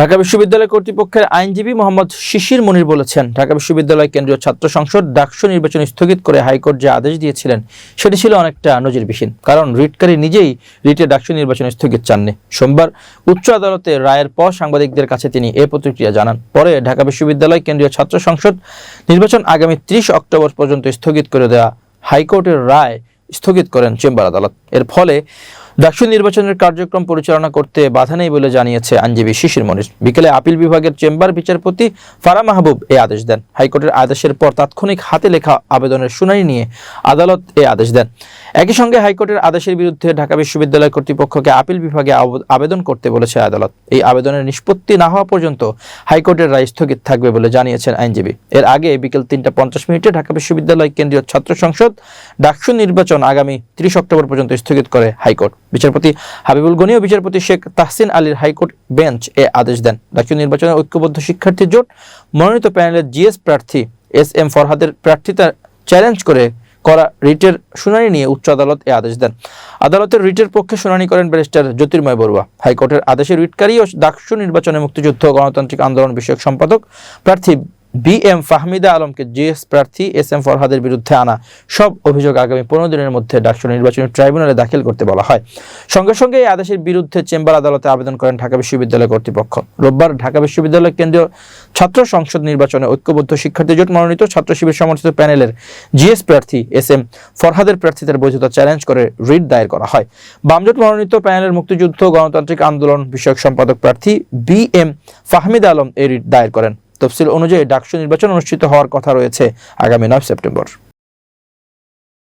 ঢাকা বিশ্ববিদ্যালয় কর্তৃপক্ষের আইনজীবী মোহাম্মদ শিশির মনির বলেছেন, ঢাকা বিশ্ববিদ্যালয় কেন্দ্রীয় ছাত্র সংসদ ডাকসু নির্বাচন স্থগিত করে হাইকোর্ট যে আদেশ দিয়েছিলেন, সেটি ছিল অনেকটা নজিরবিহীন, কারণ রিটকারী নিজেই রিটে ডাকসু নির্বাচন স্থগিত চাননি। সোমবার উচ্চ আদালতে রায়ের পর সাংবাদিকদের কাছে তিনি এ প্রতিক্রিয়া জানান। পরে ঢাকা বিশ্ববিদ্যালয় কেন্দ্রীয় ছাত্র সংসদ নির্বাচন আগামী ত্রিশ অক্টোবর পর্যন্ত স্থগিত করে দেওয়া হাইকোর্টের রায় স্থগিত করেন চেম্বার আদালত। এর ফলে ডাকসু নির্বাচনের কার্যক্রম পরিচালনা করতে বাধা নেই বলে জানিয়েছে আইনজীবী শিশির মনির। বিকেলে আপিল বিভাগের চেম্বার বিচারপতি ফারা মাহবুব এ আদেশ দেন। হাইকোর্টের আদেশের পর তাৎক্ষণিক হাতে লেখা আবেদনের শুনানি নিয়ে আদালত এ আদেশ দেন। একই সঙ্গে হাইকোর্টের আদেশের বিরুদ্ধে ঢাকা বিশ্ববিদ্যালয় কর্তৃপক্ষকে আপিল বিভাগে আবেদন করতে বলেছে আদালত। এই আবেদনের নিষ্পত্তি না হওয়া পর্যন্ত হাইকোর্টের রায় স্থগিত থাকবে বলে জানিয়েছেন আইনজীবী। এর আগে বিকেল তিনটা পঞ্চাশ মিনিটে ঢাকা বিশ্ববিদ্যালয় কেন্দ্রীয় ছাত্র সংসদ ডাকসু নির্বাচন আগামী ত্রিশ অক্টোবর পর্যন্ত স্থগিত করে হাইকোর্ট। বিচারপতি হাবিবুল গনি ও বিচারপতি শেখ তাহসিন আলীর হাইকোর্ট বেঞ্চ এ আদেশ দেন। ডাকসু নির্বাচনে ঐক্যবদ্ধ শিক্ষার্থী জোট মনোনীত প্যানেলের জিএস প্রার্থী এস এম ফরহাদের প্রার্থিতা চ্যালেঞ্জ করে করা রিটের শুনানি নিয়ে উচ্চ আদালত এ আদেশ দেন। আদালতের রিটের পক্ষে শুনানি করেন ব্যারিস্টার জ্যোতির্ময় বড়ুয়া। হাইকোর্টের আদেশে রিটকারী ও ডাকসু নির্বাচনে মুক্তিযুদ্ধ, গণতান্ত্রিক আন্দোলন বিষয়ক সম্পাদক প্রার্থী বি এম ফাহমিদা আলমকে জিএস প্রার্থী এস এম ফরহাদের বিরুদ্ধে আনা সব অভিযোগ আগামী পনেরো দিনের মধ্যে ডাকসু নির্বাচনী ট্রাইব্যুনালে দাখিল করতে বলা হয়। সঙ্গে সঙ্গে এই আদেশের বিরুদ্ধে চেম্বার আদালতে আবেদন করেন ঢাকা বিশ্ববিদ্যালয় কর্তৃপক্ষ। রোববার ঢাকা বিশ্ববিদ্যালয় কেন্দ্রীয় ছাত্র সংসদ নির্বাচনে ঐক্যবদ্ধ শিক্ষার্থী জোট মনোনীত ছাত্র শিবির সমর্থিত প্যানেলের জিএস প্রার্থী এস এম ফরহাদের প্রার্থীদের বৈধতা চ্যালেঞ্জ করে রিট দায়ের করা হয়। বামজোট মনোনীত প্যানেলের মুক্তিযুদ্ধ, গণতান্ত্রিক আন্দোলন বিষয়ক সম্পাদক প্রার্থী বি এম ফাহমিদ আলম এই রিট দায়ের করেন। তফসিল অনুযায়ী ডাকসু নির্বাচন অনুষ্ঠিত হওয়ার কথা রয়েছে আগামী নয় সেপ্টেম্বর।